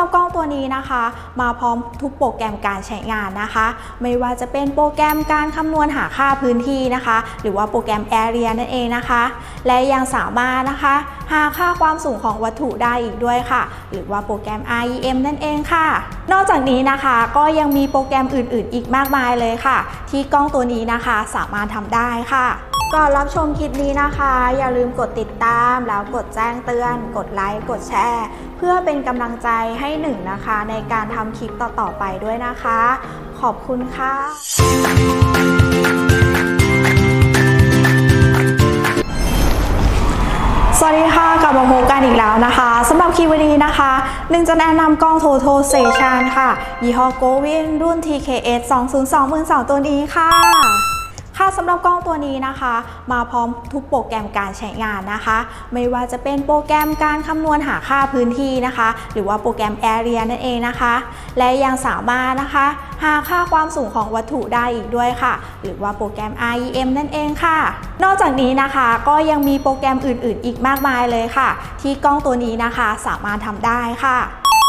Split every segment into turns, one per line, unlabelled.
รับกล้องตัวนี้นะคะ มาพร้อมทุกโปรแกรมการใช้งานนะคะ ไม่ว่าจะเป็นโปรแกรมการคำนวณหาค่าพื้นที่นะคะ หรือว่าโปรแกรม Area นั่นเองนะคะ และยังสามารถนะคะ หาค่าความสูงของวัตถุได้อีกด้วยค่ะ หรือว่าโปรแกรม REM นั่นเองค่ะ นอกจากนี้นะคะก็ยังมีโปรแกรมอื่น ๆ อีกมากมายเลยค่ะ ที่กล้องตัวนี้นะคะสามารถทำได้ค่ะ ก่อนรับชมคลิปนี้นะคะ อย่าลืมกดติดตามแล้วกดแจ้งเตือน กดไลค์กดแชร์ เพื่อเป็นกำลังใจให้หนึ่งนะคะ ในการทำคลิปต่อๆไปด้วยนะคะ ขอบคุณค่ะสวัสดีค่ะ กลับมาพบกันอีกแล้วนะคะสำหรับคลิปวันนี้นะคะหนึ่งจะแนะนำกล้อง Total Station ค่ะ ยี่ห้อ Govin รุ่น TKS 2022ตัวนี้ค่ะ ค่ะสำหรับกล้องตัวนี้นะคะ มาพร้อมทุกโปรแกรมการใช้งานนะคะ ไม่ว่าจะเป็นโปรแกรมการคำนวณหาค่าพื้นที่นะคะ หรือว่าโปรแกรม Area นั่นเองนะคะ และยังสามารถนะคะ หาค่าความสูงของวัตถุได้อีกด้วยค่ะ หรือว่าโปรแกรม REM นั่นเองค่ะ นอกจากนี้นะคะก็ยังมีโปรแกรมอื่น ๆ อีกมากมายเลยค่ะ ที่กล้องตัวนี้นะคะสามารถทำได้ค่ะ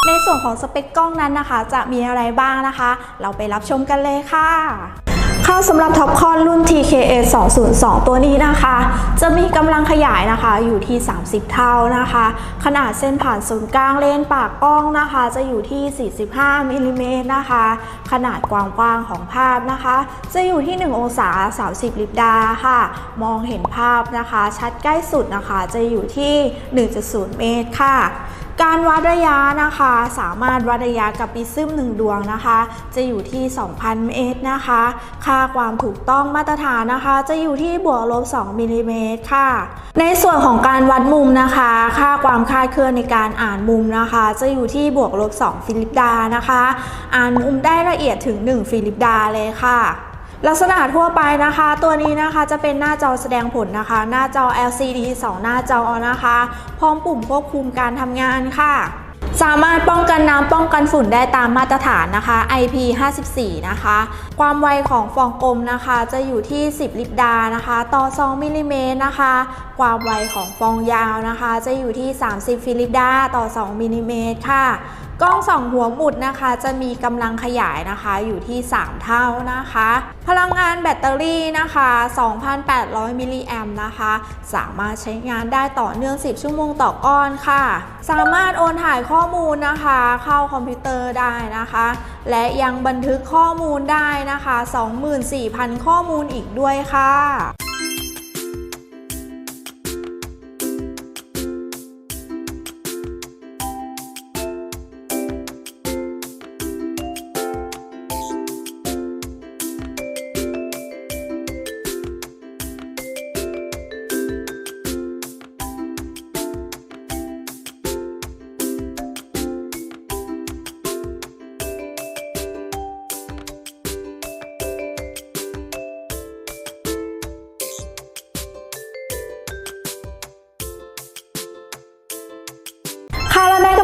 ในส่วนของสเปคกล้องนั้นนะคะ จะมีอะไรบ้างนะคะ เราไปรับชมกันเลยค่ะ ค่ะสำหรับท็อปคอนรุ่น TKA 202 ตัวนี้นะคะ จะมีกำลังขยายนะคะอยู่ที่ 30 เท่านะคะ ขนาดเส้นผ่านศูนย์กลางเลนปากกล้องนะคะ จะอยู่ที่ 45มิลลิเมตรนะคะ ขนาดกว้างๆของภาพนะคะ จะอยู่ที่ 1 องศา 30 ลิบดาค่ะ มองเห็นภาพนะคะ ชัดใกล้สุดนะคะ จะอยู่ที่ 1.0 เมตรค่ะ การวัดระยะนะคะ สามารถวัดระยะกับปิซึมหนึ่งดวงนะคะ จะอยู่ที่ 2,000 เมตรนะคะ ค่าความถูกต้องมาตรฐานนะคะ จะอยู่ที่บวกลบ 2 มิลลิเมตรค่ะ ในส่วนของการวัดมุมนะคะ ค่าความคลาดเคลื่อนในการอ่านมุมนะคะ จะอยู่ที่บวกลบ 2 ฟิลิปดานะคะ อ่านมุมได้ละเอียดถึง 1 ฟิลิปดาเลยค่ะ ลักษณะทั่วไปนะคะ ตัวนี้นะคะจะเป็นหน้าจอแสดงผลนะคะ หน้าจอ LCD 2 หน้าจอนะคะ พร้อมปุ่มควบคุมการทำงานค่ะ สามารถป้องกันน้ำป้องกันฝุ่นได้ตามมาตรฐานนะคะ IP54 นะคะ ความไวของฟองกลมนะคะ จะอยู่ที่ 10 ลิปดานะคะ ต่อ 2มิลลิเมตรนะคะ ความไวของฟองยาวนะคะ จะอยู่ที่ 30 ฟิลิปดาต่อ 2มิลลิเมตรค่ะ กล้องสองหัวหมุดนะคะ จะมีกำลังขยายนะคะอยู่ที่ 3 เท่านะคะ พลังงานแบตเตอรี่นะคะ 2,800 มิลลิแอมป์นะคะ สามารถใช้งานได้ต่อเนื่อง 10 ชั่วโมงต่อก้อนค่ะ สามารถโอนถ่ายข้อมูลนะคะ เข้าคอมพิวเตอร์ได้นะคะ และยังบันทึกข้อมูลได้นะคะ 24,000 ข้อมูลอีกด้วยค่ะ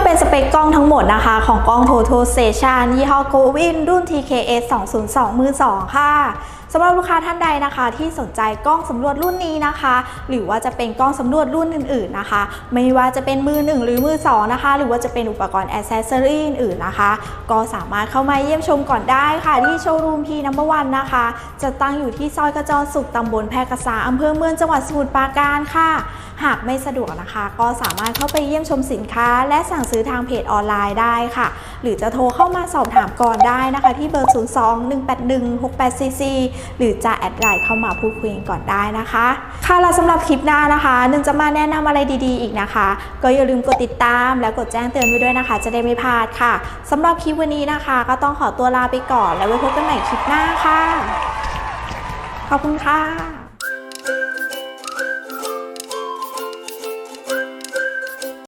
เป็นสเปคกล้องทั้งหมดนะคะ ของกล้อง Total Station ยี่ห้อ Govin รุ่น TKS 202มือ2ค่ะสำหรับลูกค้าท่านใดนะคะ ที่สนใจกล้องสำรวจรุ่นนี้นะคะ หรือว่าจะเป็นกล้องสำรวจรุ่นอื่น ๆนะคะ ไม่ว่าจะเป็นมือ1หรือมือ2นะคะ หรือว่าจะเป็นอุปกรณ์ a อ c e s s o r y อื่นๆนะคะ ก็สามารถเข้ามาเยี่ยมชมก่อนได้ค่ะ ที่โชว์รูมพีนัมเบอร์วันนะคะ จะตั้งอยู่ที่ซอยกระจรสุขตำบลแพรกษาอำเภอเมืองจังหวัดสมุทรปราการค่ะ หากไม่สะดวกนะคะ ก็สามารถเข้าไปเยี่ยมชมสินค้า และสั่งซื้อทางเพจออนไลน์ได้ค่ะ หรือจะโทรเข้ามาสอบถามก่อนได้นะคะ ที่เบอร์ 02-181-6844 หรือจะแอดไลน์เข้ามาพูดคุยก่อนได้นะคะ ค่ะแล้วสำหรับคลิปหน้านะคะหนึ่งจะมาแนะนำอะไรดีๆ อีกนะคะ ก็อย่าลืมกดติดตามและกดแจ้งเตือนไว้ด้วยนะคะ จะได้ไม่พลาดค่ะสำหรับคลิปวันนี้นะคะ ก็ต้องขอตัวลาไปก่อน แล้วไว้พบกันใหม่คลิปหน้าค่ะ ขอบคุณค่ะ